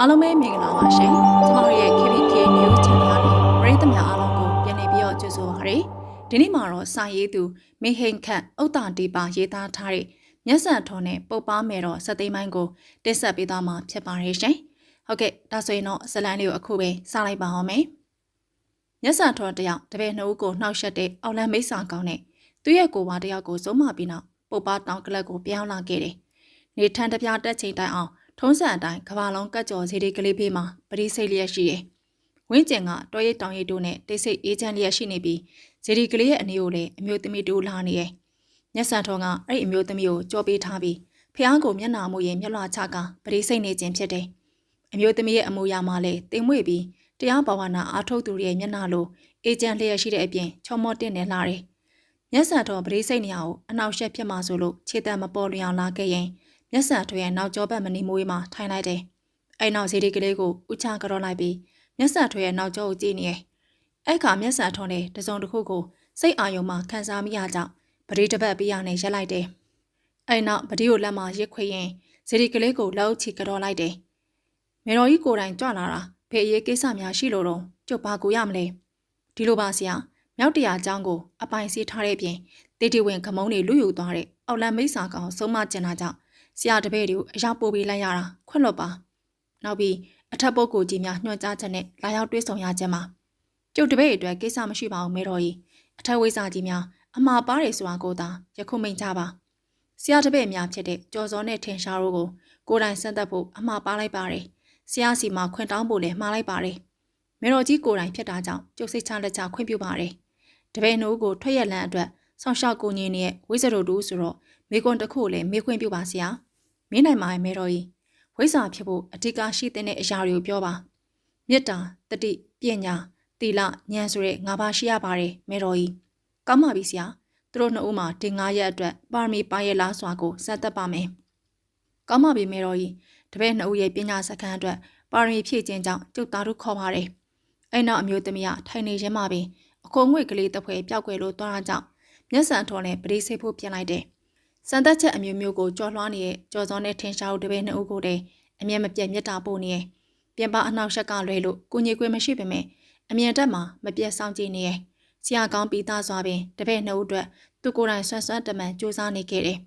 အားလုံးပဲမင်္ဂလာပါရှင်။ကျမတို့ရဲ့ KBK News Channel ကနေပရိသတ်များအားလုံးကိုပြန်လည်ပြီးတော့ကြိုဆိုပါရစေ။ဒီနေ့မှာတော့စာရေးသူမေဟိန်ခန့်ဥတ္တာတီပါရေးသားထားတဲ့မျက်စံထော်နဲ့ပုတ်ပါမယ်တော့စသိမ်းပိုင်းကိုတင်ဆက်ပေးသွားမှာဖြစ်ပါရဲ့ရှင်။ဟုတ်ကဲ့ဒါဆိုရင်တော့ဇလန်လေးကိုအခုပဲစလိုက်ပါအောင်မယ်။မျက်စံထော်တယောက်တပည့်နှုတ်ကိုနှောက်ရက်တဲ့အောက်လန်းမိတ်ဆာကောင်းနဲ့သူ့ရဲ့ကိုယ်ပါတယောက်ကိုစုံမပြီးနောက်ပုတ်ပါတောင်ကလပ်ကိုပြောင်းလာခဲ့တယ်။နေထန်တပြားတက်ချိန်တိုင်အောင် ထုံးစံအတိုင်းကဘာလုံးကတ်ကြော်စီဒီကလေးဖေးမှာပရိစိတ်လျက်ရှိတယ်။ဝင်းကျင်ကတော်ရိပ်တောင်ရိပ်တို့နဲ့တိတ်ဆိတ်အေးချမ်းလျက်ရှိနေပြီးစီဒီကလေးရဲ့အနီကိုလည်းအမျိုးသမီးတူလာနေရဲ့။မျက်စံထုံးကအဲ့ဒီအမျိုးသမီးကိုကြောပေးထားပြီးဖះကိုမျက်နာမှုရင်မျက်လွှာချကပရိစိတ်နေခြင်းဖြစ်တယ်။အမျိုးသမီးရဲ့အမူအရာမှလည်းတင်မွေ့ပြီးတရားဘာဝနာအားထုတ်သူရဲ့မျက်နှာလိုအေးချမ်းလျက်ရှိတဲ့အပြင်ချောမော့တင်နေလာတယ်။မျက်စံထုံးပရိစိတ်နေအောင်အနောက်ရှက်ဖြစ်မှဆိုလို့ခြေတံမပေါ်လျောင်လာခဲ့ရင် မျက်စံထွေရဲ့နောက်ကျောဘက်မနီမွေးမှာထိုင်လိုက်တယ်။အဲ့နောက်ဇီဒီကလေးကိုဥချကြောလိုက်ပြီးမျက်စံထွေရဲ့နောက်ကျောကိုကြည့်နေတယ်။အဲ့ခါမျက်စံထွန်းနဲ့တစုံတစ်ခုကိုစိတ်အာယုံမှခံစားမိရကြောင်းပရိတစ်ပတ်ပြရနဲ့ရက်လိုက်တယ်။အဲ့နောက်ပတိကိုလက်မှာရစ်ခွေရင်ဇီဒီကလေးကိုလက်အုပ်ချကြောလိုက်တယ်။မေတော်ကြီးကိုယ်တိုင်ကြွလာတာဖေအရေးကိစ္စများရှိလို့တော့ကျုပ်ပါကိုရမလဲ။ဒီလိုပါဆရာမြောက်တရာအကြောင်းကိုအပိုင်စီထားတဲ့ပြင်တေတီဝင်ခမုံးတွေလူယူသွားတဲ့အောက်လန်မိတ်ဆာကောင်ဆုံးမကျင်တာကြောင့် ဆရာတပည့်တွေကိုအရောက်ပို့ပေးလိုက်ရတာခွင့်လွတ်ပါနောက်ပြီးအထက်ပုဂ္ဂိုလ်ကြီးများညွှန်ကြားချက်နဲ့လာရောက်တွေ့ဆုံရခြင်းမှာကျုပ်တပည့်အတွက်ကိစ္စမရှိပါဘူးမေတော်ကြီးအထက်ဝိဇ္ဇာကြီးများအမှားပါတယ်ဆိုတာကိုသာယခုမိန်ကြပါဆရာတပည့်များဖြစ်တဲ့ကြော်စောနဲ့ထင်ရှားတို့ကိုကိုယ်တိုင်စမ်းသပ်ဖို့အမှားပါလိုက်ပါတယ်ဆရာစီမှာခွင့်တောင်းဖို့လည်းမှားလိုက်ပါတယ်မေတော်ကြီးကိုယ်တိုင်ဖြစ်တာကြောင့်ကျုပ်စိတ်ချလက်ချခွင့်ပြုပါတယ်တပည့်နှုတ်ကိုထွက်ရလန်းအတွက်ဆောင်းလျှောက်ကိုညင်းရဲ့ဝိဇ္ဇရိုတူဆိုတော့မိကွန်တစ်ခုလည်းမေးခွင့်ပြုပါဆရာ မင်းနိုင်မှာမဲတော်ကြီးဝိဇ္ဇာဖြစ်ဖို့အဓိကရှိတဲ့အရာတွေကိုပြောပါမေတ္တာတတိပညာသီလဉာဏ်ဆိုတဲ့၅ပါးရှိရပါတယ်မဲတော်ကြီးကောင်းပါပြီဆရာသူတို့နှစ်ဦးမှာဒီ၅ရက်အတွက်ပါရမီပါရလားစွာကိုစက်သက်ပါမယ်ကောင်းပါပြီမဲတော်ကြီးတပည့်နှစ်ဦးရဲ့ပညာစခန်းအတွက်ပါရမီဖြည့်ခြင်းကြောင့်ကျုပ်သားတို့ခေါ်ပါတယ်အဲ့နောက်အမျိုးသမီးကထိုင်နေရင်းမှာပင်အခုံငွေကလေးတစ်ဖွဲပျောက်ကွယ်လို့သွားတာကြောင့်မျက်စံထော်နဲ့ပရိစိတ်ဖို့ပြင်လိုက်တယ် စံသက်ချက်အမျိုးမျိုးကိုကြော်လွှားနေတဲ့ကြော်စောနဲ့ထင်ရှားတို့တပည့်နှစ်ဦးကိုတည်းအမြဲမပြတ်မြတ်တာပို့နေရဲ့ပြင်ပအနောက်ရှက်ကလွဲလို့ကိုကြီးကွေးမရှိပေမဲ့အမြင်တက်မှာမပြတ်ဆောင်ကြည့်နေရဲ့ဆရာကောင်းပြီးသားစွာပင်တပည့်နှစ်ဦးအတွက်သူကိုယ်တိုင်ဆွမ်းဆွမ်းတမန်စူးစမ်းနေခဲ့တယ်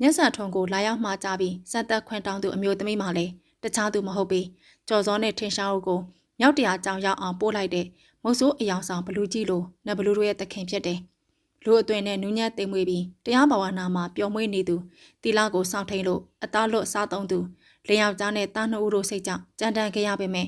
မျက်စာထုံကိုလာရောက်မှာကြပြီးစက်သက်ခွင့်တောင်းသူအမျိုးသမီးမှလည်းတခြားသူမဟုတ်ပြီးကြော်စောနဲ့ထင်ရှားတို့ကိုမြောက်တရားကြောင်ရောက်အောင်ပို့လိုက်တဲ့မုတ်ဆိုးအယောင်ဆောင်ဘလူးကြီးလိုနဘလူးတို့ရဲ့တခင်ဖြစ်တယ် လူအသွင်နဲ့နူးညံ့သိမ်မွေးပြီးတရားဘာဝနာမှာပျော်မွေ့နေသူတီလာကိုစောင့်ထိန်လို့အသားလွတ်စားသုံးသူလင်ယောက်ျားနဲ့တားနှုတ်တို့စိတ်ကြောင့်ကြမ်းတမ်းခဲ့ရပေမဲ့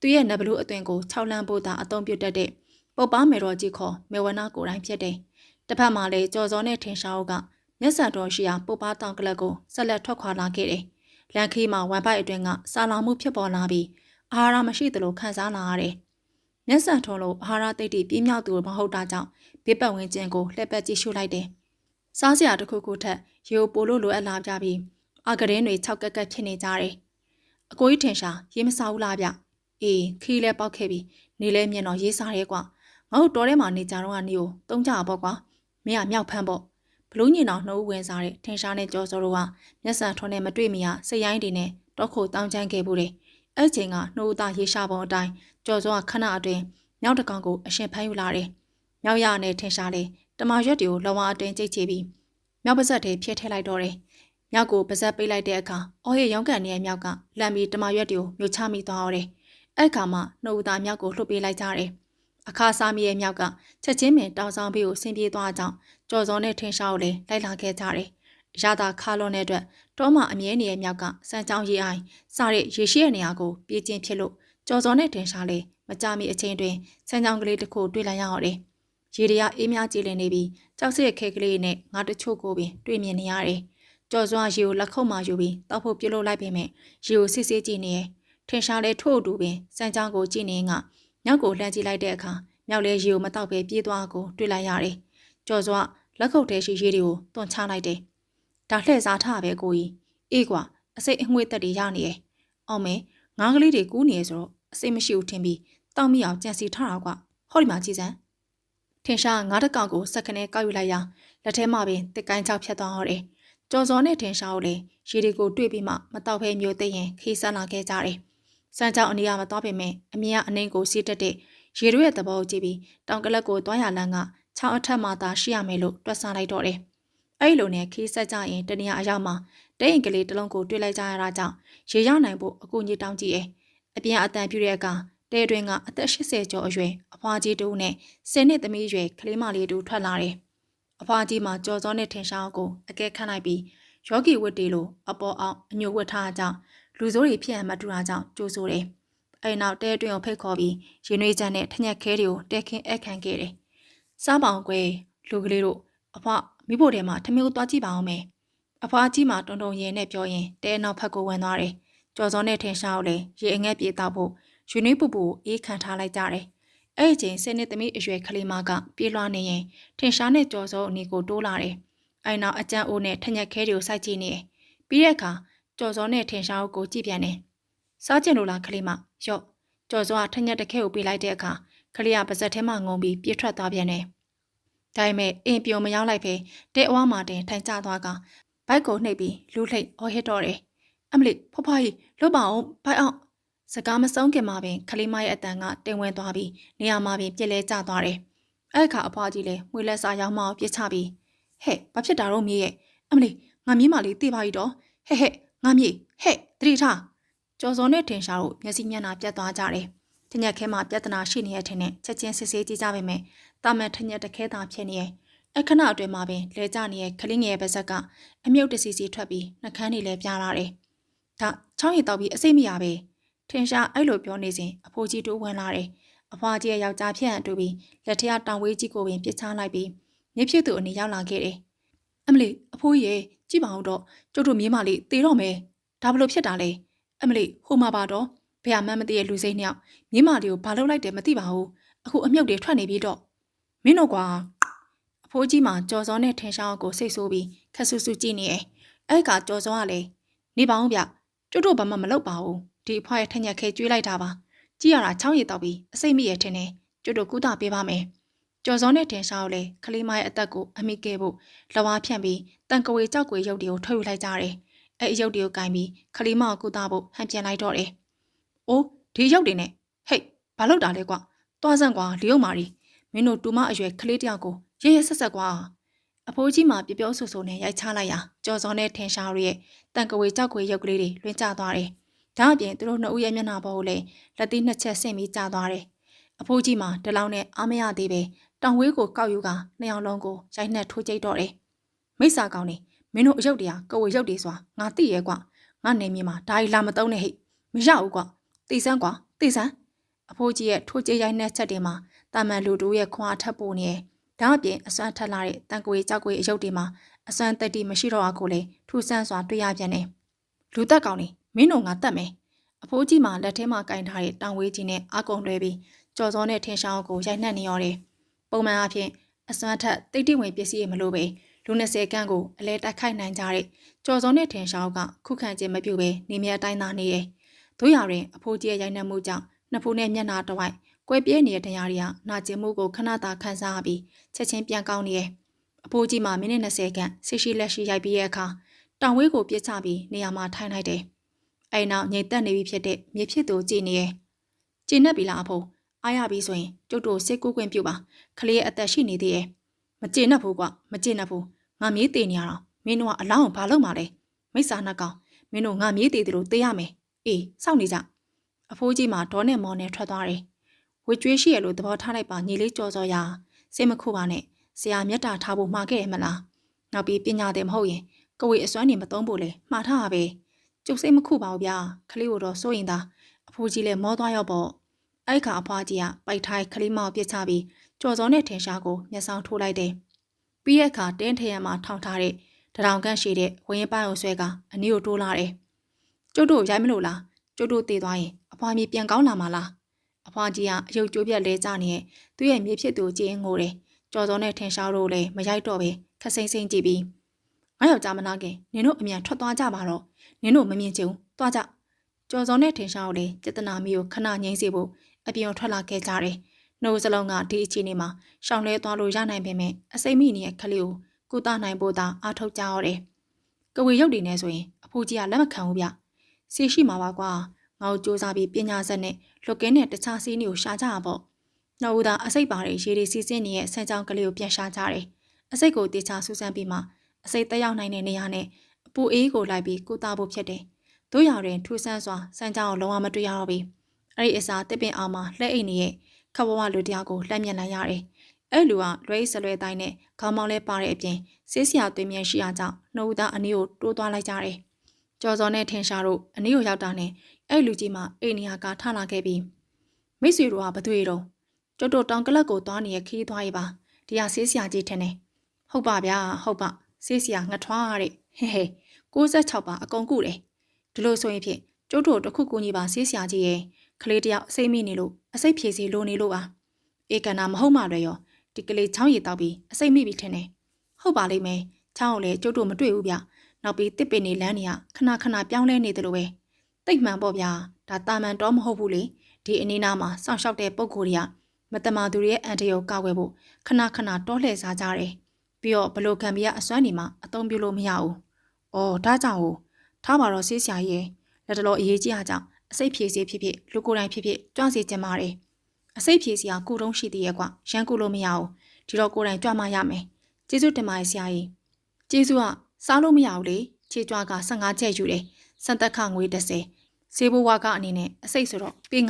သူရဲ့နဘလူးအသွင်ကို၆လန်းဖို့သာအသုံးပြုတတ်တဲ့ပုပ်ပါမေတော်ကြီးခေါ်မေဝနာကိုယ်တိုင်ဖြစ်တယ်။တစ်ဖက်မှာလည်းကြော်စောနဲ့ထင်ရှားတို့ကမျက်စံတော်ရှိရာပုပ်ပါတောင်ကလပ်ကိုဆက်လက်ထွက်ခွာလာခဲ့တယ်။လန်ခီမှာဝမ်ပိုက်အတွင်းကစာလောင်မှုဖြစ်ပေါ်လာပြီးအာဟာရမရှိသလိုခံစားလာရတယ်။မျက်စံထုံလို့အာဟာရသိတိပြင်းမြောက်သူမဟုတ်တာကြောင့် ဘေးပတ်ဝန်းကျင်ကိုလှည့်ပတ်ကြည့်ရှုလိုက်တယ်။စားစရာတစ်ခုခုထက်ရေပိုလိုလိုအပ်လာကြပြီးအာကရင်တွေ၆ကက်ကက်ဖြစ်နေကြတယ်။အကိုကြီးထင်ရှားရေးမစားဘူးလားဗျ။အေးခီးလဲပေါက်ခဲ့ပြီးနေလဲမြင်တော့ရေးစားရဲကွာ။ငါတို့တော်ထဲမှာနေကြတော့ကနေကိုတုံးကြပါကွာ။မင်းကမြောက်ဖမ်းပေါ့။ဘလူးညင်တော်နှုတ်ဝင်စားတဲ့ထင်ရှားတဲ့ကြောစောတို့ကမျက်စံထွန်းနဲ့မတွေ့မရစိတ်ရိုင်းတွေနဲ့တော့ခိုတောင်းချမ်းခဲ့ဘူးတယ်။အဲ့ချိန်ကနှုတ်သားရေးရှာပုံအတိုင်းကြောစောကခဏအတွင်းမြောက်တကောင်ကိုအရှင်ဖမ်းယူလာတယ်။ မြောက်ရနဲ့ထင်ရှားလေတမရွက်တွေကိုလောဝါအတွင်းကြိတ်ချပြီးမြောက်ပါဇက်တွေဖျက်ထည့်လိုက်တော့တယ်။မြောက်ကိုပါဇက်ပိတ်လိုက်တဲ့အခါအော်ရဲ့ရောင်းကန်နေတဲ့မြောက်ကလမ်းပြီးတမရွက်တွေကိုမြို့ချမိသွားတော့တယ်။အဲ့ခါမှနှုတ်သားမြောက်ကိုလှုပ်ပေးလိုက်ကြတယ်။အခါစားမီရဲ့မြောက်ကချက်ချင်းပင်တောင်ဆောင်ဘေးကိုဆင်းပြေးသွားကြောင်းကြော်စောနဲ့ထင်ရှားကိုလည်းလိုက်လာခဲ့ကြတယ်။ရတာခါလွန်တဲ့အတွက်တောမအမြဲနေတဲ့မြောက်ကစံချောင်းရေးအိုင်စတဲ့ရေရှိတဲ့နေရာကိုပြေးချင်းဖြစ်လို့ကြော်စောနဲ့ထင်ရှားလေမကြမီအချိန်တွင်စံချောင်းကလေးတစ်ခုတွေ့လိုက်ရတော့တယ်။ ရေတွေကအေးမြကြည်လင်နေပြီးကြောက်စရဲ့ခဲကလေးနဲ့ငါတချို့ကိုပင်တွေ့မြင်နေရတယ်။ကြော်စွာရေကိုလက်ခုပ်မှယူပြီးတောက်ဖို့ပြုတ်လို့လိုက်ပေမဲ့ရေကိုစစ်စစ်ကြည့်နေရဲ့ထင်ရှားလဲထို့တူပင်စမ်းချောင်းကိုကြည့်နေငါမြောက်ကိုလှမ်းကြည့်လိုက်တဲ့အခါမြောက်လဲရေကိုမတောက်ပဲပြေးသွားကိုတွေ့လိုက်ရတယ်။ကြော်စွာလက်ခုပ်ထဲရှိရေတွေကိုတွန့်ချလိုက်တယ်။ဒါလှည့်စားထားပဲကိုကြီးအေးကွာအစိတ်အငွေ့သက်တွေရနေရဲ့။အောင်မဲငါးကလေးတွေကူးနေဆိုတော့အစိတ်မရှိဘူးထင်ပြီးတောက်မိအောင်ကြံစီထားတာကွာ။ဟောဒီမှာကြည်စမ်း ထင်ရှားငါးတကောင်ကိုစက္ကနဲ့ကောက်ယူလိုက်ရာလက်ထဲမှာပင်တစ်ကိုင်းချောက်ဖြတ်သွားတော့တယ်။ကြော်စောနဲ့ထင်ရှားကိုလည်းရေတွေကိုတွေ့ပြီးမှမတော့ဖဲမျိုးသိရင်ခီးဆန်းလာခဲ့ကြတယ်။စမ်းကြောင်အနီးကမသွားပေမဲ့အမြင်ကအနှင်းကိုစီးတက်တဲ့ရေတို့ရဲ့သဘောကိုကြည့်ပြီးတောင်ကလပ်ကိုသွားရလန်းကချောင်းအထက်မှာသာရှိရမယ်လို့တွက်ဆလိုက်တော့တယ်။အဲ့လိုနဲ့ခီးဆက်ကြရင်တနေရာအရောက်မှာတိတ်အိမ်ကလေးတစ်လုံးကိုတွေ့လိုက်ကြရတာကြောင့်ရေရောက်နိုင်ဖို့အကူကြီးတောင်းကြည့်ရဲ့။အပြင်အတန်ပြူတဲ့အခါ တဲတွင်ကအသက်80ကျော်အရွယ်အဖွားကြီးတူနဲ့10နှစ်သမီးအရွယ်ကလေးမလေးတူထွက်လာတယ်။အဖွားကြီးမှာကြော်စောနဲ့ထင်ရှားကိုအကဲခတ်လိုက်ပြီးယောဂီဝတ်တီလိုအပေါ်အောင်အညိုဝတ်ထားကြောင့်လူစိုးတွေဖြစ်အမှတ်တူတာကြောင့်ကြိုးဆိုတယ်။အဲဒီနောက်တဲတွင်ကိုဖိတ်ခေါ်ပြီးရင်နွေးချမ်းနဲ့ထညက်ခဲတွေကိုတဲခင်းအခန့်ခဲ့တယ်။စားပေါင်ကွယ်လူကလေးတို့အဖွားမိဖို့ထဲမှာထမျိုးသွားကြည့်ပါအောင်မယ်။အဖွားကြီးမှာတုံတုံရင်နဲ့ပြောရင်တဲနောက်ဖက်ကိုဝင်သွားတယ်။ကြော်စောနဲ့ထင်ရှားကိုလည်းရေအငက်ပြေးတော့ဖို့ ရွှေနှွေးပူပူအေးခံထားလိုက်ကြတယ်။အဲ့ဒီချိန်ဆယ်နှစ်သမီးအရွယ်ကလေးမကပြေးလွှားနေရင်ထင်ရှားနဲ့ကြော်စောအနီကိုတိုးလာတယ်။အဲ့နောက်အကျန်းအိုးနဲ့ထညက်ခဲတွေကိုစိုက်ကြည့်နေတယ်။ပြီးတဲ့အခါကြော်စောနဲ့ထင်ရှားကိုကြည့်ပြန်တယ်။စားကျင်လို့လားကလေးမရော့ကြော်စောကထညက်တစ်ခဲကိုပေးလိုက်တဲ့အခါကလေးကပါဇက်ထဲမှာငုံပြီးပြေးထွက်သွားပြန်တယ်။ဒါပေမဲ့အင်ပြုံမရောက်လိုက်ပဲတဲ့အဝါမှာတင်ထိုင်ကျသွားကဘိုက်ကိုနှိပ်ပြီးလူးလှိတ်အော်ဟစ်တော့တယ်။အမလီဖဖကြီးလွတ်ပါအောင်ဘိုက်အောင် စကားမဆုံးခင်မှာပင်ခလေးမရဲ့အတန်ကတင်ဝင်သွားပြီးနေရာမှာပင်ပြက်လဲကျသွားတယ်။အဲ့ခါအဖွားကြီးလည်းမွေလက်စာရောက်မှပြစ်ချပြီးဟဲ့ဘာဖြစ်တာတော့မြေးရဲ့အမလီငါမြေးမလေးတေးပါ ਈ တော့ဟဲ့ဟဲ့ငါမြေးဟဲ့တတိထားကျော်စောနဲ့ထင်ရှားတို့မျက်စိမျက်နှာပြတ်သွားကြတယ်။ထညက်ခဲမှာပြဿနာရှိနေရတဲ့နဲ့ချက်ချင်းစစ်ဆေးကြည့်ကြပါမယ်။တာမန်ထညက်တခဲတာဖြစ်နေရဲ့အခဏအတွင်းမှာပင်လဲကျနေတဲ့ခလင်းငယ်ရဲ့ပါဇက်ကအမြုပ်တစီစီထွက်ပြီးနှကန်းတွေလည်းပြားလာတယ်။ဒါချောင်းရည်တောက်ပြီးအစိမ့်မရပဲ။ ထင်ရှားအဲ့လိုပြောနေစဉ်အဖိုးကြီးတိုးဝင်လာတယ်။အဖွားကြီးရဲ့ယောက်ျားဖြစ်ဟန်တူပြီးလက်ထက်တောင်ဝေးကြီးကိုပင်ပြစ်ချလိုက်ပြီးမြစ်ဖြစ်သူအနေရောက်လာခဲ့တယ်။အမလီအဖိုးကြီးကြည့်ပါဦးတော့ကျုပ်တို့မြေးမလေးတေတော့မယ်။ဒါဘလို့ဖြစ်တာလဲ။အမလီဟိုမှာပါတော့ဘယ်မှမသိရဲ့လူစိမ့်နှစ်ယောက်မြေးမလေးကိုဘာလုပ်လိုက်တယ်မသိပါဘူး။အခုအမြုပ်တွေထွက်နေပြီးတော့မင်းတို့ကွာအဖိုးကြီးမှာကြော်စောနဲ့ထင်ရှားကိုစိတ်ဆိုးပြီးခက်ဆူဆူကြည့်နေတယ်။အဲ့ကကြော်စောကလည်းနေပါဦးဗျ။ကျုပ်တို့ဘာမှမလုပ်ပါဘူး ဒီအဖွားရဲ့ထညက်ခဲကျွေးလိုက်တာပါကြည့်ရတာချောင်းရည်တောက်ပြီးအစိတ်မိရဲ့ထင်တယ်ကျွတ်တို့ကုသပေးပါမယ်ကျော်စောနဲ့တင်ရှားကိုလည်းခလေးမရဲ့အသက်ကိုအမိကဲဖို့လဝါဖြန့်ပြီးတန်ကဝေကြောက်ကွေရုပ်တွေကိုထုတ်ယူလိုက်ကြတယ်အဲအရုပ်တွေကိုကင်ပြီးခလေးမကိုကုသဖို့ဟန်ပြန်လိုက်တော့တယ်အိုးဒီရုပ်တွေနဲ့ဟိတ်ဘာလုပ်တာလဲကွာတွားစမ်းကွာလျုံမာရီမင်းတို့တူမအရွယ်ကလေးတယောက်ကိုရဲရဲဆက်ဆက်ကွာအဖိုးကြီးမှပြပြောဆူဆူနဲ့ရိုက်ချလိုက်ရာကြော်စောနဲ့ထင်ရှားရဲ့တန်ကဝေကြောက်ကွေရုပ်ကလေးတွေလွှင့်ကျသွားတယ် ဒါအပြင်သူတို့နှစ်ဦးရဲ့မျက်နှာပေါ်ကိုလည်းလက်သီးနှစ်ချက်ဆင့်ပြီးကြာသွားတယ်။အဖိုးကြီးမှာတလောင်းနဲ့အားမရသေးပဲတောင်ဝေးကိုကောက်ယူကနှစ်ယောက်လုံးကိုရိုက်နှက်ထိုးကြိတ်တော့တယ်။မိစ္ဆာကောင်းနေမင်းတို့အယုတ်တရားကိုဝေရုပ်တွေဆိုတာငါသိရဲကွာငါနေမြေမှာဒါရီလာမတုံးနဲ့ဟိမရဘူးကွာသိစမ်းကွာသိစမ်းအဖိုးကြီးရဲ့ထိုးကြိတ်ရိုက်နှက်ချက်တွေမှာတာမန်လူတို့ရဲ့ခွန်အားထပ်ပို့နေတယ်။ဒါအပြင်အစွမ်းထက်လာတဲ့တန်ကွေကြောက်ကွေအယုတ်တွေမှာအစွမ်းတက်တီမရှိတော့အောင်ကိုလေထူဆန်းစွာတွေ့ရပြန်တယ်။လူသက်ကောင်းနေ မင်းတို့ငါတတ်မယ်အဖိုးကြီးမှလက်ထဲမှာကင်ထားတဲ့တောင်ဝေးကြီးနဲ့အကုံလွှဲပြီးကြော်စောနဲ့ထင်ရှားကိုရိုက်နှက်နေရတယ်ပုံမှန်အားဖြင့်အစွမ်းထက်တိတ်တိဝင်ပစ္စည်းရမလို့ပဲလူ20ခန့်ကိုအလဲတိုက်ခိုက်နိုင်ကြတဲ့ကြော်စောနဲ့ထင်ရှားကခုခံခြင်းမပြုဘဲနေမြအတိုင်းသာနေတယ်တို့ရရင်အဖိုးကြီးရဲ့ရိုက်နှက်မှုကြောင့်နှစ်ဖူးနဲ့မျက်နှာတစ်ဝိုက်ကွဲပြဲနေတဲ့တရားတွေကနာကျင်မှုကိုခဏတာခံစားပြီးချက်ချင်းပြန်ကောင်းနေတယ်အဖိုးကြီးမှမိနစ်20ခန့်ဆစ်ရှိလက်ရှိရိုက်ပြီးရဲ့အခါတောင်ဝေးကိုပြစ်ချပြီးနေရာမှာထိုင်လိုက်တယ် အဲ့နောက်ငြိမ်သက်နေပြီဖြစ်တဲ့မြေဖြစ်သူကြည်နေရဲ့ကြည်နေပြီလားအဖိုးအားရပြီဆိုရင်ကျုပ်တို့စိတ်ကူးခွင့်ပြုပါခလေးရဲ့အသက်ရှိနေသေးရဲ့မကြည်နဲ့ဘူးကွမကြည်နဲ့ဘူးငါမြေးတည်နေရတော့မင်းတို့ကအလောင်းဘာလုပ်မှာလဲမိစ္ဆာနှကောင်မင်းတို့ငါမြေးတည်တယ်လို့သိရမယ်အေးစောင့်နေကြအဖိုးကြီးမှဒေါ်နဲ့မော်နဲ့ထွက်သွားတယ်ဝေကျွေးရှိရလို့သဘောထားလိုက်ပါညီလေးကြော်စောရာစိတ်မခုပါနဲ့ဆရာမြတ်တာထားဖို့မှားခဲ့ရမလားနောက်ပြီးပညာတယ်မဟုတ်ရင်ကဝေအစွမ်းနေမသုံးဖို့လေမှားထားပါပဲ ကျုပ်စိတ်မခုပါဘူးဗျာခလေးကိုတော့စိုးရင်သာအဖိုးကြီးလည်းမောသွားရောက်ပေါ့အဲ့ခါအဖွားကြီးကပိုက်ထိုင်းခလေးမောက်ပြစ်ချပြီးကြော်စောနဲ့ထင်ရှားကိုမျက်စောင်းထိုးလိုက်တယ်ပြီးတဲ့အခါတင်းထရံမှာထောင်ထားတဲ့တရောင်ကန့်ရှိတဲ့ဝင်းရင်ပိုင်းကိုဆွဲကအနီးကိုတိုးလာတယ်ကျုပ်တို့ရိုက်မလို့လားကျုပ်တို့တည်သွားရင်အဖွားမြေပြန်ကောင်းလာမှာလားအဖွားကြီးကအယုတ်ကျိုးပြက်လဲကြနေတဲ့သူ့ရဲ့မြေဖြစ်သူကြည်ငိုတယ်ကြော်စောနဲ့ထင်ရှားတို့လည်းမရိုက်တော့ပဲခက်စိမ့်စိမ့်ကြည့်ပြီးငါယောက်ျားမနာခင်နင်တို့အမြန်ထွက်သွားကြပါတော့ နင်တို့မမြင်ချင်ဘူးသွားကြကြော်စောနဲ့ထင်ရှားကိုလည်းစေတနာမီကိုခဏငြိမ်းစေဖို့အပြင်ထွက်လာခဲ့ကြတယ်နှုတ်စလုံးကဒီအခြေအနေမှာရှောင်လဲသွားလို့ရနိုင်ပေမဲ့အစိမ့်မိနေတဲ့ခလေးကိုကုသနိုင်ဖို့သာအားထုတ်ကြရတယ်ကဝေရုပ်တွေနဲ့ဆိုရင်အဖိုးကြီးကလက်မခံဘူးဗျစီရှိမှာပါကွာငငါ့ကိုစူးစမ်းပြီးပညာစက်နဲ့လွတ်ကင်းနဲ့တခြားစီးနီကိုရှာကြတာပေါ့နှစ်ဦးသားအစိတ်ပါတဲ့ရေဒီစီးစင်းနေတဲ့ဆန်းချောင်းကလေးကိုပြန်ရှာကြတယ်အစိတ်ကိုတေချာစူးစမ်းပြီးမှအစိတ်တက်ရောက်နိုင်တဲ့နေရာနဲ့အ ပူအေးကိုလိုက်ပြီးကုသဖို့ဖြစ်တယ်တို့ရောင်တွင်ထူဆန်းစွာဆန်းချောင်းကိုလုံးဝမတွေ့ရတော့ဘူးအဲ့ဒီအစားတစ်ပင်အောင်မှာလက်အိတ်နေရဲ့ခပ်ဝဝလူတယောက်ကိုလှမ်းမြင်လိုက်ရတယ်အဲ့လူကလွဲစလွဲတိုင်းနဲ့ခေါင်းမောင်းလဲပါတဲ့အပြင်ဆေးဆရာသွေးမြင်ရှိရကြောင်းနှုတ်သားအနည်းကိုတိုးသွားလိုက်ကြတယ်။ကြော်စော်နဲ့ထင်ရှားတို့အနည်းကိုရောက်တာနဲ့အဲ့လူကြီးမှအိမ်နေရာကထလာခဲ့ပြီးမိတ်ဆွေတို့ကဘသူတွေတော့ကျွတ်တို့တောင်ကလပ်ကိုသွားနေရခီးသွားရပါဒီဟာဆေးဆရာကြီးထင်တယ်။ဟုတ်ပါဗျာဟုတ်ပါဆေးဆရာငထွားတဲ့ဟဲဟဲ 66ပါအကုန်ကုတယ်။ဒီလိုဆိုရင်ဖြင့်ကျွတ်တို့တစ်ခုကူညီပါဆေးဆရာကြီးရဲ့ကလေးတယောက်အစိမ့်မိနေလို့အစိတ်ဖြေစီလိုနေလို့ပါ။ဧကနာမဟုတ်မှလည်းရောဒီကလေးချောင်းရည်တောက်ပြီးအစိမ့်မိပြီထင်တယ်ဟုတ်ပါလိမ့်မယ်ချောင်းကိုလည်းကျုပ်တို့မတွေ့ဘူးဗျနောက်ပြီးတစ်ပင်နေလမ်းနေရခဏခဏပြောင်းလဲနေတယ်လို့ပဲတိတ်မှန်ပေါ့ဗျာဒါတာမန်တော့မဟုတ်ဘူးလေဒီအနီးနားမှာစောင့်ရှောက်တဲ့ပုံကိုယ်တွေကမတမာသူတွေရဲ့အန်တီကိုကောက်ွယ်ဖို့ခဏခဏတောလှည့်စားကြတယ်ပြီးတော့ဘလို့ကံပြရအစွမ်းနေမှာအသုံးပြုလို့မရဘူး အော်ဒါကြောင့်ဟိုထားပါတော့ဆေးဆရာကြီးရဲ့လက်တော်အရေးကြီးအားကြောင့်အစိတ်ဖြေစေဖြစ်ဖြစ်လူကိုယ်တိုင်ဖြစ်ဖြစ်ကြွစီကျင်ပါတယ်အစိတ်ဖြေစီကကုတုံးရှိသေးရဲ့ကွရန်ကုလို့မရဘူးဒီတော့ကိုယ်တိုင်ကြွမှရမယ်ကျေးဇူးတင်ပါတယ်ဆရာကြီးကျေးဇူးကစားလို့မရဘူးလေခြေကြွားက15ချက်ယူတယ်စံတက်ခငွေ30စေဘဝကအနေနဲ့အစိတ်ဆိုတော့ပေး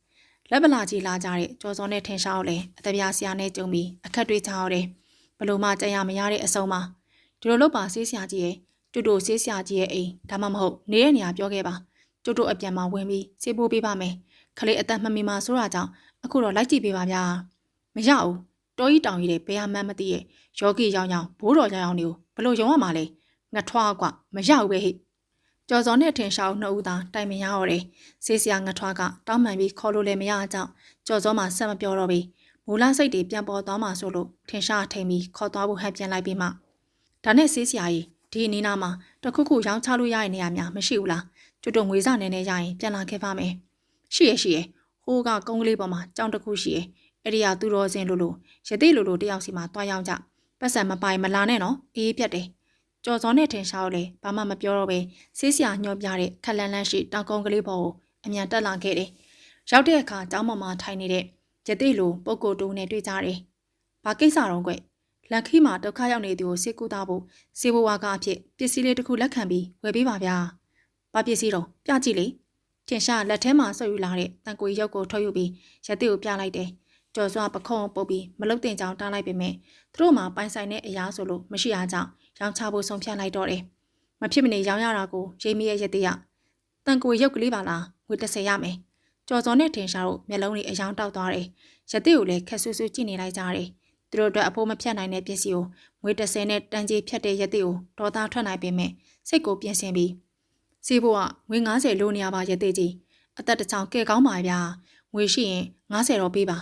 90လက်ပလာကြီးလာကြတဲ့ကြော်စောနဲ့ထင်ရှားအောင်လေအတပြားဆရာနဲ့ကြုံပြီးအခက်တွေးချရတယ်ဘလို့မှကြံရမရတဲ့အဆုံးမှာဒီလိုလုပ်ပါဆေးဆရာကြီးရဲ့ တူတူဆေးဆရာကြီးရဲ့အိမ်ဒါမှမဟုတ်နေတဲ့နေရာပြောခဲ့ပါကျုပ်တို့အပြန်မှာဝင်ပြီးစေပိုးပေးပါမယ်ခလေးအသက်မမီမှာဆိုတာကြောင့်အခုတော့လိုက်ကြည့်ပေးပါဗျာမရဘူးတောကြီးတောင်ကြီးတွေဘယ်ဟာမှန်းမသိရဲ့ယောဂီရောင်ရောင်ဘိုးတော်ရောင်ရောင်တွေကိုဘလို့ယုံရမှာလဲငထွားကွမရဘူးပဲဟိကျော်စောနဲ့ထင်ရှားနှစ်ဦးသာတိုင်မရတော့တယ်ဆေးစရာငထွားကတောင်းမှန်ပြီးခေါ်လို့လည်းမရအကြောင်းကျော်စောမှဆက်မပြောတော့ဘူးမူလစိတ်တွေပြန်ပေါ်သွားမှဆိုလို့ထင်ရှားထိန်ပြီးခေါ်သွားဖို့ဟန်ပြန်လိုက်ပြီးမှဒါနဲ့ဆေးစရာကြီး ဒီအနီးနားမှာတခုခုရောင်းချလို့ရတဲ့နေရာများမရှိဘူးလားကျွတ်တုံငွေစနေနေရရင်ပြန်လာခဲ့ပါမယ်ရှိရရှိရဟိုးကကုန်းကလေးပေါ်မှာကြောင်တစ်ခုရှိရအဲ့ဒီကသူတော်စင်လို့လို့ရတိလို့လို့တယောက်စီမှာတွားရောက်ကြပတ်စံမပိုင်မလာနဲ့နော်အေးပြတ်တယ်ကြော်စောနဲ့ထင်ရှားလေဘာမှမပြောတော့ပဲဆေးဆရာညှောပြတဲ့ခက်လန်းလန်းရှိတောင်ကုန်းကလေးပေါ်ကိုအမြန်တက်လာခဲ့တယ်ရောက်တဲ့အခါကျောင်းပေါ်မှာထိုင်နေတဲ့ရတိလိုပုပ်ကိုတူနဲ့တွေ့ကြတယ်ဘာကိစ္စတော့ကွ လန်ခီမှာဒုက္ခရောက်နေသူကိုစစ်ကူတာဖို့စေဘဝကအဖြစ်ပစ္စည်းလေးတစ်ခုလက်ခံပြီးဝယ်ပေးပါဗျာ။ဘာပစ္စည်းတော့ပြကြည့်လေ။တင်ရှာလက်ထဲမှာဆုပ်ယူလာတဲ့တန်ကိုရုပ်ကိုထုတ်ယူပြီးရတိကိုပြလိုက်တယ်ကြော်စွာပခုံးပုတ်ပြီးမလုတ်တင်ကြောင်တားလိုက်ပေမဲ့သူတို့မှပိုင်ဆိုင်တဲ့အရာဆိုလို့မရှိအားကြောင့်ရောင်းချဖို့ဆုံးဖြတ်လိုက်တော့တယ်။မဖြစ်မနေရောင်းရတာကိုရိမီရဲ့ရသေးရတန်ကိုရုပ်ကလေးပါလားငွေ30ရမယ်။ကြော်စောနဲ့ထင်ရှားတို့မျက်လုံးတွေအယောင်တောက်သွားတယ်။ရသေးကိုလည်းခက်ဆူဆူကြည့်နေလိုက်ကြတယ်။ သူတို့အတွက်အဖိုးမဖြတ်နိုင်တဲ့ပစ္စည်းကိုငွေ30နဲ့တန်ကြီးဖြတ်တဲ့ရသေးကိုဒေါ်သားထွက်နိုင်ပေမဲ့စိတ်ကိုပြင်ဆင်ပြီးစီးဖို့ကငွေ90လိုနေရပါရသေးကြီးအသက်တစ်ချောင်းကဲကောင်းပါဗျာငွေရှိရင်90တော့ပေးပါ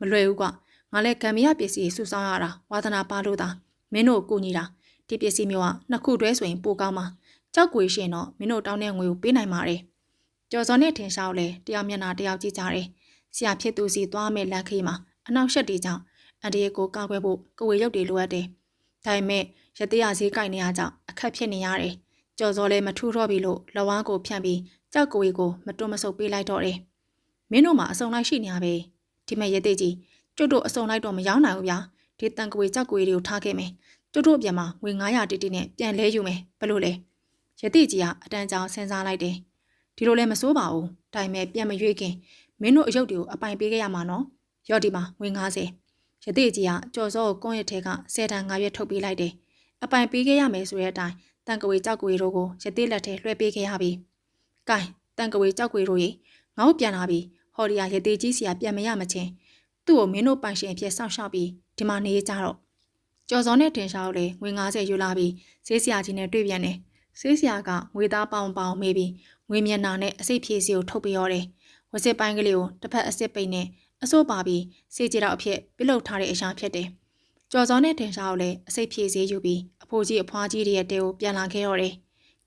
မလွယ်ဘူးကွာငါလည်းကံမရပစ္စည်းစုဆောင်းရတာဝါသနာပါလို့သာမင်းတို့ကိုညီတာဒီပစ္စည်းမျိုးကနှစ်ခုတွဲဆိုရင်ပိုကောင်းပါကြောက်ကွေရှင်တော့မင်းတို့တောင်းတဲ့ငွေကိုပေးနိုင်ပါတယ်ကျော်စောနဲ့ထင်ရှားလဲတယောက်မျက်နှာတယောက်ကြည့်ကြတယ်ဆရာဖြစ်သူစီသွားမဲ့လမ်းခေးမှာအနောက်ရှက်တီကြောင့် အန်ဒီကိုကောက်ွယ်ဖို့ကဝေရုပ်တွေလိုအပ်တယ်ဒါပေမဲ့ရသေးရဈေးကြိုက်နေရကြောင့်အခက်ဖြစ်နေရတယ်ကျော်စောလည်းမထူတော့ပြီလို့လဝန်းကိုဖြန့်ပြီးကြောက်ကွေကိုမတွန်းမဆုပ်ပေးလိုက်တော့တယ်မင်းတို့မှအစုံလိုက်ရှိနေရပဲဒီမဲ့ရဲသေးကြီးကျွတ်တို့အစုံလိုက်တော့မရောက်နိုင်ဘူးဗျာဒီတန်ကွေကြောက်ကွေတွေကိုထားခဲ့မယ်ကျွတ်တို့ပြန်မှာငွေ900တိတိနဲ့ပြန်လဲယူမယ်ဘလို့လဲရဲသေးကြီးကအတန်းကြောင်စဉ်းစားလိုက်တယ်ဒီလိုလဲမစိုးပါဘူးတိုင်မဲ့ပြန်မရွေးခင်မင်းတို့အယုတ်တွေကိုအပိုင်ပေးခဲ့ရမှာနော်ရော့ဒီမှာငွေ90 ရသေးကြီးကကြော်စောကိုကွန်းရထဲကဆယ်တန်9ရွက်ထုတ်ပေးလိုက်တယ်အပိုင်ပေးခဲ့ရမယ်ဆိုတဲ့အတိုင်းတန်ကဝေကြောက်ကွေတို့ကိုရသေးလက်ထဲလွှဲပေးခဲ့ရပြီ။ကဲတန်ကဝေကြောက်ကွေတို့ရေငါ့ကိုပြန်လာပြီဟော်ဒီယာရသေးကြီးစီကပြန်မရမချင်းသူ့ကိုမင်းတို့ပိုင်ရှင်အဖြစ်စောင့်ရှောက်ပြီးဒီမှာနေကြတော့ကျော်စောနဲ့တင်ရှားကိုလေငွေ90ယူလာပြီးဈေးဆရာကြီးနဲ့တွေ့ပြန်တယ်ဈေးဆရာကငွေသားပေါင်ပေါင်မေးပြီးငွေမျက်နှာနဲ့အစိတ်ဖြည့်စီကိုထုတ်ပြီးရောတယ်ဝစစ်ပိုင်းကလေးကိုတစ်ဖက်အစစ်ပိတ်နဲ့ အစိုးပါပြီးစေးကြတော့အဖြစ်ပြုလုပ်ထားတဲ့အရာဖြစ်တယ်ကျော်စောနဲ့တင်ရှားကိုလည်းအစိတ်ဖြည့်စီယူပြီးအဖိုးကြီးအဖွားကြီးတွေရဲ့တဲကိုပြန်လာခဲ့တော့တယ်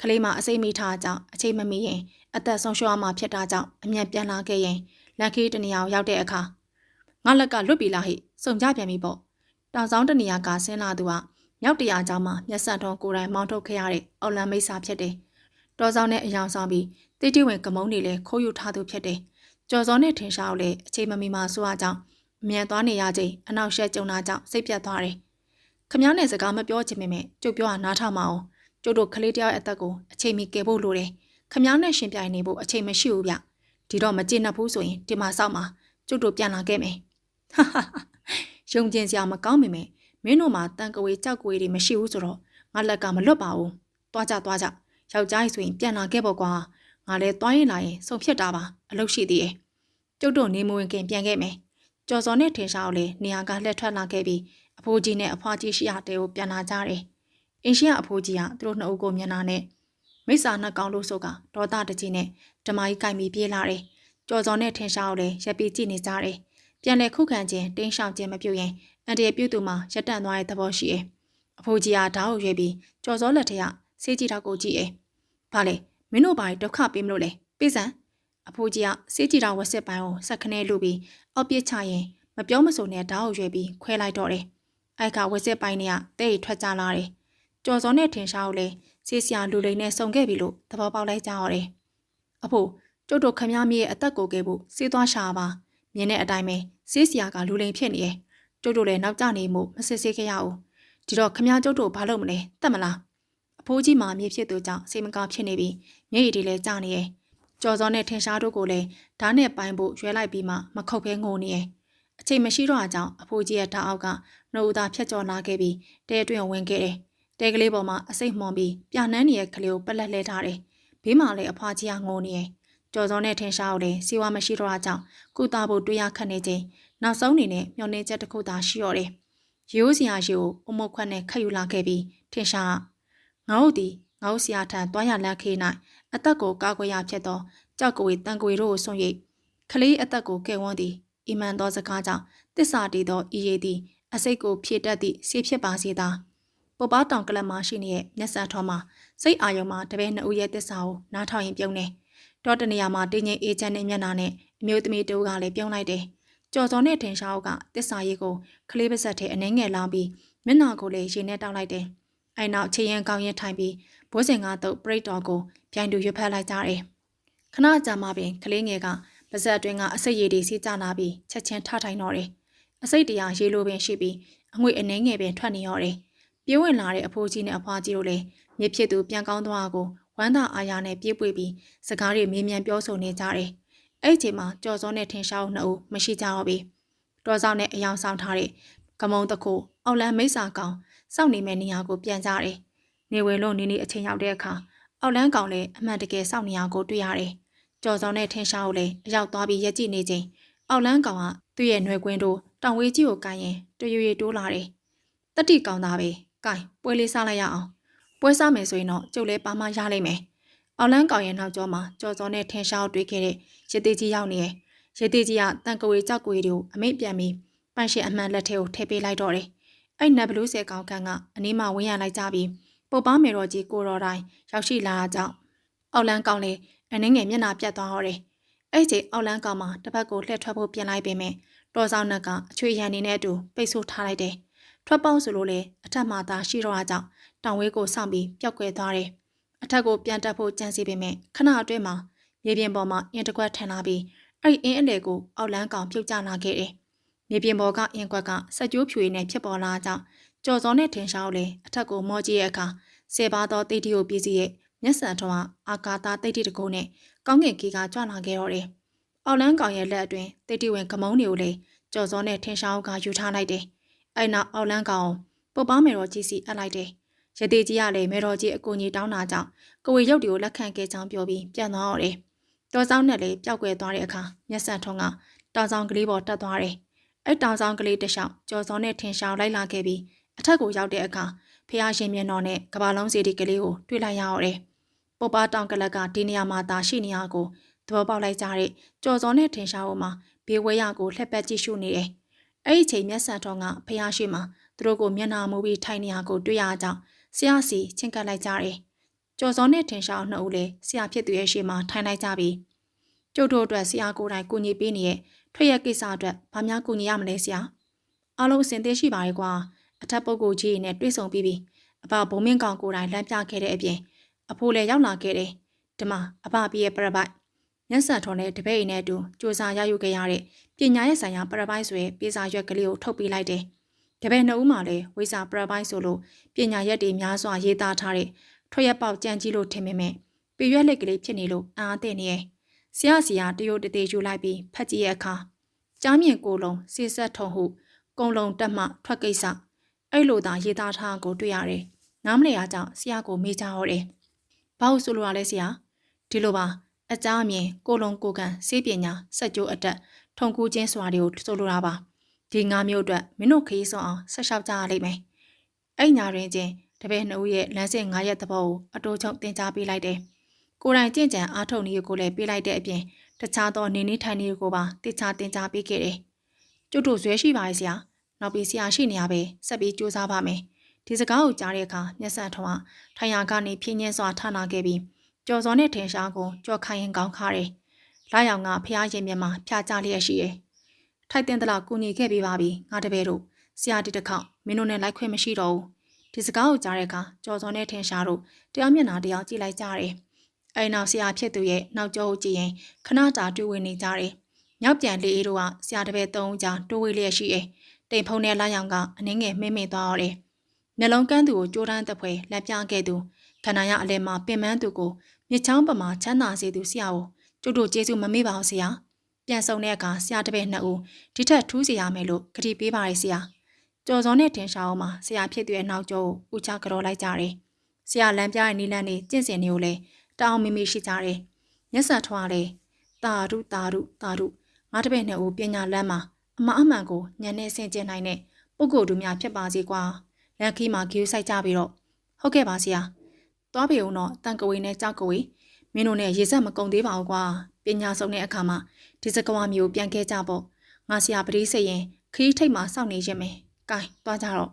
ကလေးမအစိတ်မိထားကြောင်းအချိန်မမီရင်အသက်ဆုံးရှုံးမှဖြစ်တာကြောင့်အမြန်ပြန်လာခဲ့ရင်လက်ခေးတနေရာရောက်တဲ့အခါငါလက်ကလွတ်ပြီလားဟိစုံကြပြန်ပြီပေါ့တောင်ဆောင်တနေရာကဆင်းလာသူကမြောက်တရာကျောင်းမှာမျက်စံထုံးကိုယ်တိုင်မောင်းထုတ်ခဲ့ရတဲ့အော်လန်မိတ်စာဖြစ်တယ်တော်ဆောင်နဲ့အယောင်ဆောင်ပြီးတိတိဝင်ကမုံတွေလည်းခိုးယူထားသူဖြစ်တယ်။ ကျော်စောနဲ့ထင်ရှားကိုလည်းအချိန်မမီမှဆိုအကြောင်းအမြန်သွားနေရချိန်အနောက်ရှက်ကြုံလာကြောင်းစိတ်ပြတ်သွားတယ်။ခမည်းနဲ့စကားမပြောချင်ပေမဲ့ကျုပ်ပြောတာနားထောင်မအောင်ကျုပ်တို့ကလေးတယောက်ရဲ့အသက်ကိုအချိန်မီကယ်ဖို့လိုတယ်။ခမည်းနဲ့ရှင်ပြိုင်နေဖို့အချိန်မရှိဘူးဗျ။ဒီတော့မကျေနပ်ဘူးဆိုရင်ဒီမှာစောက်မှာကျုပ်တို့ပြန်လာခဲ့မယ်။ဟာဟာယုံကျင်စရာမကောင်းပေမဲ့မင်းတို့မှာတန်ကဝေကြောက်ကွေတွေမရှိဘူးဆိုတော့ငါလက်ကမလွတ်ပါဘူး။သွားကြသွားကြယောက်ျားကြီးဆိုရင်ပြန်လာခဲ့ပေါ့ကွာ။ငါလည်းသွားရင်လာရင်စုံဖြစ်တာပါအလုပ်ရှိသေးတယ်။ ကျုပ်တို့နေမဝင်ခင်ပြန်ခဲ့မယ်။ကျော်စောနဲ့ထင်ရှားကိုလည်းနေရာကလှည့်ထွက်လာခဲ့ပြီးအဖိုးကြီးနဲ့အဖွားကြီးရှိရတဲ့ကိုပြန်လာကြတယ်။အင်းရှင်ကအဖိုးကြီးကသူတို့နှစ်ဦးကိုမျက်နှာနဲ့မိစ္ဆာနှစ်ကောင်လို့ဆိုကဒေါသတကြီးနဲ့ဓမ္မကြီးကြိုက်ပြီးပြေးလာတယ်။ကျော်စောနဲ့ထင်ရှားကိုလည်းရပ်ပြီးကြည့်နေကြတယ်။ပြန်လေခုခံခြင်းတင်းရှောင်ခြင်းမပြုတ်ရင်အန်တရပြုတ်သူမှရက်တန့်သွားတဲ့သဘောရှိတယ်။အဖိုးကြီးကဓာတ်ကိုရွေးပြီးကျော်စောလက်ထက်ကဆေးကြီးတော့ကိုကြည့်တယ်။ဘာလဲမင်းတို့ဘာဒုက္ခပေးမလို့လဲပေးစမ်း အဖိုးကြီးကဆေးကြီးတော်ဝက်စစ်ပိုင်းကိုဆက်ခနဲလူပြီးအောက်ပြစ်ချရင်မပြောမစုံနဲ့ဓာတ်ကိုရွေးပြီးခွဲလိုက်တော့တယ်။အဲ့ခါဝက်စစ်ပိုင်းတွေကတဲ့ရီထွက်ကြလာတယ်။ကျော်စောနဲ့ထင်ရှားကိုလည်းဆေးဆရာလူလိန်နဲ့စုံခဲ့ပြီလို့သဘောပေါက်လိုက်ကြရတယ်။အဖိုးကျုပ်တို့ခမည်းမရဲ့အသက်ကိုကဲဖို့စေးသွားရှာပါမြင်တဲ့အတိုင်းပဲဆေးဆရာကလူလိန်ဖြစ်နေရဲ့ကျုပ်တို့လည်းနောက်ကျနေမှုမစစ်ဆေးခဲ့ရဘူးဒီတော့ခမည်းကျုပ်တို့ဘာလုပ်မလဲတတ်မလားအဖိုးကြီးမှမြေဖြစ်သူကြောင့်စိတ်မကောင်းဖြစ်နေပြီးမျက်ရည်တွေလည်းကျနေရဲ့ ကြော်စောနဲ့ထင်ရှားတို့ကိုလည်းဓာတ်နဲ့ပိုင်းဖို့ရွဲလိုက်ပြီးမှမခုတ်ဘဲငိုနေရဲ့အချိန်မရှိတော့အကြောင်းအဖိုးကြီးရဲ့ဓာတ်အောက်ကနှုတ်ဦးသားဖြတ်ကျော်လာခဲ့ပြီးတဲအတွင်းဝင်ခဲ့တယ်တဲကလေးပေါ်မှာအစိတ်မှွန်ပြီးပြနှန်းနေတဲ့ကလေးကိုပက်လက်လဲထားတယ်ဘေးမှာလည်းအဖွားကြီးကငိုနေရဲ့ကြော်စောနဲ့ထင်ရှားကိုလည်းစီဝါမရှိတော့အကြောင်းကုသဖို့တွေးရခတ်နေချိန်နောက်ဆုံးအနေနဲ့မျောနေချက်တစ်ခုသာရှိတော့တယ်ရိုးစရာရှိကိုအမုတ်ခွက်နဲ့ခတ်ယူလာခဲ့ပြီးထင်ရှားငါတို့ဒီ ငါတို့ဆရာထံတွားရလန့်ခေး၌အသက်ကိုကာကွယ်ရဖြစ်သောကြောက်ကွေတန်ကွေတို့ကိုဆွံ့ရိပ်ခလေးအသက်ကိုကဲဝန်းသည်အီမန်သောစကားကြောင့်တစ္ဆာတည်သောဤရည်သည်အစိတ်ကိုဖြည့်တတ်သည့်ဆေးဖြစ်ပါစေသာပုပ္ပတောင်ကလပ်မှရှိနေတဲ့မျက်စံထောမှာစိတ်အာယုံမှာတပည့်နှစ်ဦးရဲ့တစ္ဆာကိုနားထောင်ရင်ပြုံးနေတော့တနေရာမှာတင်းငိမ်အေးချမ်းတဲ့မျက်နှာနဲ့အမျိုးသမီးတူကလည်းပြုံးလိုက်တယ်ကြော်စောနဲ့ထင်ရှားကတစ္ဆာရည်ကိုကလေးပါဆက်ထဲအနှဲငယ်လောင်းပြီးမျက်နှာကိုလည်းရေနဲ့တောက်လိုက်တယ်။အဲနောက်ချေရင်ကောင်းရင်ထိုင်ပြီး ဘိုးစင်ကားတော့ပရိတ်တော်ကိုပြိုင်တူရွတ်ဖက်လိုက်ကြတယ်။ခဏကြာမှပင်ကလေးငယ်ကပါဇက်အတွင်းကအစိတ်ရည်တွေစီးကျလာပြီးချက်ချင်းထထိုင်တော့တယ်။အစိတ်တရားရေလိုပင်ရှိပြီးအငွေအနှဲငယ်ပင်ထွက်နေရောတယ်။ပြေးဝင်လာတဲ့အဖိုးကြီးနဲ့အဖွားကြီးတို့လည်းမြစ်ဖြစ်သူပြန်ကောင်းသွားကိုဝမ်းသာအားရနဲ့ပြေးပွေပြီးစကားတွေမေးမြန်းပြောဆိုနေကြတယ်။အဲ့ဒီချိန်မှာကြော်စောနဲ့ထင်ရှားနှစ်ဦးမရှိကြတော့ပြီတော်ဆောင်နဲ့အယောင်ဆောင်ထားတဲ့ကမုံတခုအောက်လန်းမိတ်ဆာကောင်စောင့်နေမဲ့နေရာကိုပြန်ကြတယ် နေဝင်လို့နေနေအချိန်ရောက်တဲ့အခါအောက်လန်းကောင်လည်းအမှန်တကယ်စောင့်နေရကိုတွေ့ရတယ်ကြော်စောနဲ့ထင်ရှားကိုလည်းအရောက်သွားပြီးရက်ကြည့်နေချိန်အောက်လန်းကောင်ကသူ့ရဲ့ຫນွယ်ကွင်းတို့တောင်ဝေးကြီးကိုကိုင်းရင်တရွေတိုးလာတယ်တတိကောင်သားပဲကိုင်းပွဲလေးစားလိုက်ရအောင်ပွဲစားမယ်ဆိုရင်တော့ကျုပ်လည်းပါမရလိမ့်မယ်အောင်လန်းကောင်ရဲ့နောက်ကျောမှာကြော်စောနဲ့ထင်ရှားတွေ့ခဲ့တဲ့ရသေးကြီးရောက်နေတယ်။ရသေးကြီးကတန်ကဝေကြောက်ကွေတွေကိုအမိတ်ပြန်ပြီးပန့်ရှင်အမှန်လက်ထဲကိုထည့်ပေးလိုက်တော့တယ်။အဲ့နတ်ဘလူးဆယ်ကောင်ခန့်ကအနီးမှာဝင်ရလိုက်ကြပြီး ပုတ်ပားမေတော်ကြီးကိုတော်တိုင်းရောက်ရှိလာတာကြောင့်အောက်လန်းကောင်လေးအနှင်းငယ်မျက်နှာပြတ်သွားတော့တယ်။အဲ့ချိန်အောက်လန်းကောင်မှာတစ်ဖက်ကိုလှည့်ထွက်ဖို့ပြင်လိုက်ပေမဲ့တော်ဆောင်နက်ကအချွေရန်နေနဲ့အတူပိတ်ဆို့ထားလိုက်တယ်။ထွက်ပေါက်ဆိုလို့လေအထက်မှာသာရှိတော့အကြောင်းတောင်ဝေးကိုစောင့်ပြီးပျောက်ကွယ်သွားတယ်။အထက်ကိုပြန်တက်ဖို့ကြံစီပေမဲ့ခဏအတွင်းမှာမြေပြင်ပေါ်မှာအင်တကွက်ထန်လာပြီးအဲ့ဒီအင်းအလေကိုအောက်လန်းကောင်ပြုတ်ကျလာခဲ့တယ်။မြေပြင်ပေါ်ကအင်ကွက်ကစက်ကြိုးဖြူရည်နဲ့ဖြစ်ပေါ်လာကြောင်း ကြော်စောနဲ့ထင်ရှားလေအထက်ကိုမော့ကြည့်ရဲ့အခါဆေပါသောတိတ်တီကိုပြည့်စည်ရဲ့မျက်စံထွန်းအာကာသတိတ်တီတကုန်းနဲ့ကောင်းကင်ကီကကြွလာခဲ့တော့တယ်။အောက်လန်းကောင်ရဲ့လက်အတွင်းတိတ်တီဝင်ကမုံတွေကိုလေကြော်စောနဲ့ထင်ရှားကယူထားလိုက်တယ်။အဲ့နောက်အောက်လန်းကောင်ပုတ်ပားမယ်တော့ကြီးစီအပ်လိုက်တယ်။ရသေးကြီးကလည်းမေတော်ကြီးအကူကြီးတောင်းတာကြောင့်ကိုဝေရုပ်တွေကိုလက်ခံခဲ့ကြောင်းပြောပြီးပြန်သွားတော့တယ်။တော်ဆောင်နဲ့လည်းပျောက်ကွယ်သွားတဲ့အခါမျက်စံထုံးကတောင်ဆောင်ကလေးပေါ်တက်သွားတယ်။အဲ့တောင်ဆောင်ကလေးတလျှောက်ကြော်စောနဲ့ထင်ရှားလိုက်လာခဲ့ပြီး အထက်ကိုရောက်တဲ့အခါဖះရှင်မျက်နှာနဲ့ကဘာလုံးစီဒီကလေးကိုတွေ့လိုက်ရတော့တယ်။ပုပ္ပတောင်ကလက်ကဒီနေရာမှာသာရှိနေရကိုသဘောပေါက်လိုက်ကြတဲ့ကြော်စောနဲ့ထင်ရှားဟိုမှာဘေးဝဲရကိုလှက်ပတ်ကြည့်ရှုနေတယ်။အဲ့ဒီချိန်မျက်စံထုံးကဖះရှိမှာသူတို့ကိုမျက်နှာမူပြီးထိုင်နေရကိုတွေ့ရကြောင်းဆရာစီချင်းကပ်လိုက်ကြတယ်။ကျော်စောနဲ့ထင်ရှားနှစ်ဦးလည်းဆရာဖြစ်သူရဲ့ရှေ့မှာထိုင်လိုက်ကြပြီ။ကျုပ်တို့အတွက်ဆရာကိုယ်တိုင်ကူညီပေးနေတဲ့ထွက်ရကိစ္စအတွက်ဘာများကူညီရမလဲဆရာ။အားလုံးအဆင်သင့်ရှိပါရဲ့ကွာ။ အထက်ပုဂ္ဂိုလ်ကြီးနဲ့တွေ့ဆုံပြီးပြီ။အဘဘုံမင်းကောင်ကိုယ်တိုင်လမ်းပြခဲ့တဲ့အပြင်အဖိုးလည်းရောက်လာခဲ့တယ်ဒီမှာအဖပြည့်ရဲ့ပရပိုက်မျက်စံထုံနဲ့တပည့်အိမ်နဲ့အတူစူးစမ်းရယူခဲ့ရတဲ့ပညာရဲ့ဆိုင်ရာပရပိုက်ဆိုရဲ့ပြေစာရွက်ကလေးကိုထုတ်ပေးလိုက်တယ်တပည့်နှစ်ဦးမှလည်းဝိစာပရပိုက်ဆိုလို့ပညာရက်တွေများစွာရေးသားထားတဲ့ထွက်ရက်ပေါက်ကြံကြီးလို့ထင်မိမဲ့ပြရွက်လက်ကလေးဖြစ်နေလို့အာအသင့်နေရဲ့ဆရာစီယာတရုတ်တသေးယူလိုက်ပြီးဖတ်ကြည့်ရဲ့အခါကြားမြင့်ကိုလုံးစေဆက်ထုံဟုကုံလုံးတက်မှထွက်ကိစ္စ အဲ့လိုသာရေးသားထားကိုတွေ့ရတယ်နားမလည်အားကြောင့်ဆရာကိုမေးကြဟောတယ်ဘာလို့ဆိုလိုရလဲဆရာဒီလိုပါအကြအမြင်ကိုလုံးကိုကန်စေပညာစက်ကြိုးအတက်ထုံကူးခြင်းစွာတွေကိုဆိုလိုတာပါဒီငါးမျိုးအတွက်မင်းတို့ခရီးဆောင်အောင်ဆက်လျှောက်ကြရလိမ့်မယ်အဲ့ညာတွင်ချင်းတပည့်နှစ်ဦးရဲ့လမ်းစဉ်9ရက်သဘောကိုအတိုးချုံတင် जा ပေးလိုက်တယ်ကိုယ်တိုင်ကြင့်ကြံအားထုတ်နည်းကိုလည်းပေးလိုက်တဲ့အပြင်တခြားသောနေနေထိုင်နေကိုပါတခြားတင် जा ပေးခဲ့တယ်ကျွတ်တို့ဇွဲရှိပါရဲ့ဆရာ နောက်ပြီးဆရာရှိနေရပဲဆက်ပြီးစူးစမ်းပါမယ်ဒီစကားကိုကြားတဲ့အခါမျက်စံထုံးကထိုင်ရာကနေဖြင်းညင်းစွာထနာခဲ့ပြီးကြော်စောနဲ့ထင်ရှားကိုကြော်ခိုင်ရင်ကောင်းခါတယ်လာရောင်ကဖျားရင်မြမှာဖျားကြလျက်ရှိရဲ့ထိုက်တင်တလောက်ကူညီခဲ့ပေးပါပြီငါတပည့်တို့ဆရာဒီတစ်ခေါက်မင်းတို့နဲ့လိုက်ခွင့်မရှိတော့ဘူးဒီစကားကိုကြားတဲ့အခါကြော်စောနဲ့ထင်ရှားတို့တရားမျက်နှာတရားကြည့်လိုက်ကြတယ်အဲနောက်ဆရာဖြစ်သူရဲ့နောက်ကျောကိုကြည့်ရင်ခဏတာတွေ့ဝင်နေကြတယ်။နောက်ပြန်လေးအေးတို့ကဆရာတပည့်သုံးကြားတိုးဝေးလျက်ရှိတယ်။ တိမ်ဖုံနဲ့လာရောင်ကအနှင်းငယ်မင်းမင်းသွားရတယ်။မျက်လုံးကန်းသူကိုကြိုးတန်းတပွဲလက်ပြခဲ့သူခန္ဓာရအလဲမှာပင်ပန်းသူကိုမြချောင်းပမာချမ်းသာစေသူဆရာကိုကျုပ်တို့ကျေးဇူးမမေ့ပါဘူးဆရာ။ပြန်ဆုံတဲ့အခါဆရာတပည့်နှစ်ဦးဒီထက်ထူးစေရမယ်လို့ကတိပေးပါရဆရာ။ကြော်စောနဲ့ထင်ရှားအောင်မှာဆရာဖြစ်သူရဲ့နောက်ကျောကိုဦးချကြော်လိုက်ကြတယ်။ဆရာလမ်းပြရဲ့နီလန်းနေကျင့်စဉ်တွေကိုလည်းတောင်းမိမိရှိကြတယ်။မျက်စာထွားလေတာရုတာရုတာရုငါတပည့်နှစ်ဦးပညာလမ်းမှာ အမအမှန်ကိုညံနေဆင်ကျင်နိုင်တဲ့ပုဂ္ဂိုလ်တို့များဖြစ်ပါစေကွာ။လန်ခီမှာဂီယူဆိုင်ကြပြီးတော့ဟုတ်ကဲ့ပါဆရာ။သွားပြီအောင်တော့တန်ကဝေနဲ့ကြောက်ကဝေမင်းတို့နဲ့ရေဆက်မကုံသေးပါဘူးကွာ။ပညာဆုံးတဲ့အခါမှာဒီစကွာမျိုးပြန်ခဲ့ကြပေါ့။ငါဆရာပတိစိတ်ရင်ခီးထိတ်မှာစောင့်နေခြင်းပဲ။ကဲသွားကြတော့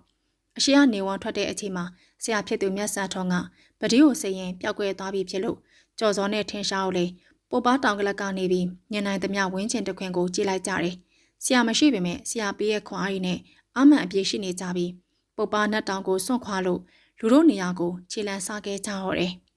အရှိကနေဝန်းထွက်တဲ့အချိန်မှာဆရာဖြစ်သူမြတ်စာထုံးကပတိကိုစိတ်ရင်ပျောက်ကွယ်သွားပြီဖြစ်လို့ကြော်စောနဲ့ထင်းရှားကိုလေပိုပါတောင်ကလကနေပြီးညနေသမျှဝင်းချင်တခွင်ကိုကြည့်လိုက်ကြတယ်။ ဆရာမရှိပေမဲ့ဆရာပေးရဲ့ခွန်အားရည်နဲ့အမှန်အပြည့်ရှိနေကြပြီးပုပ္ပါနတ်တောင်ကိုစွန့်ခွာလို့လူတို့နေရာကိုခြေလန်းစားခဲ့ကြတော့တယ်။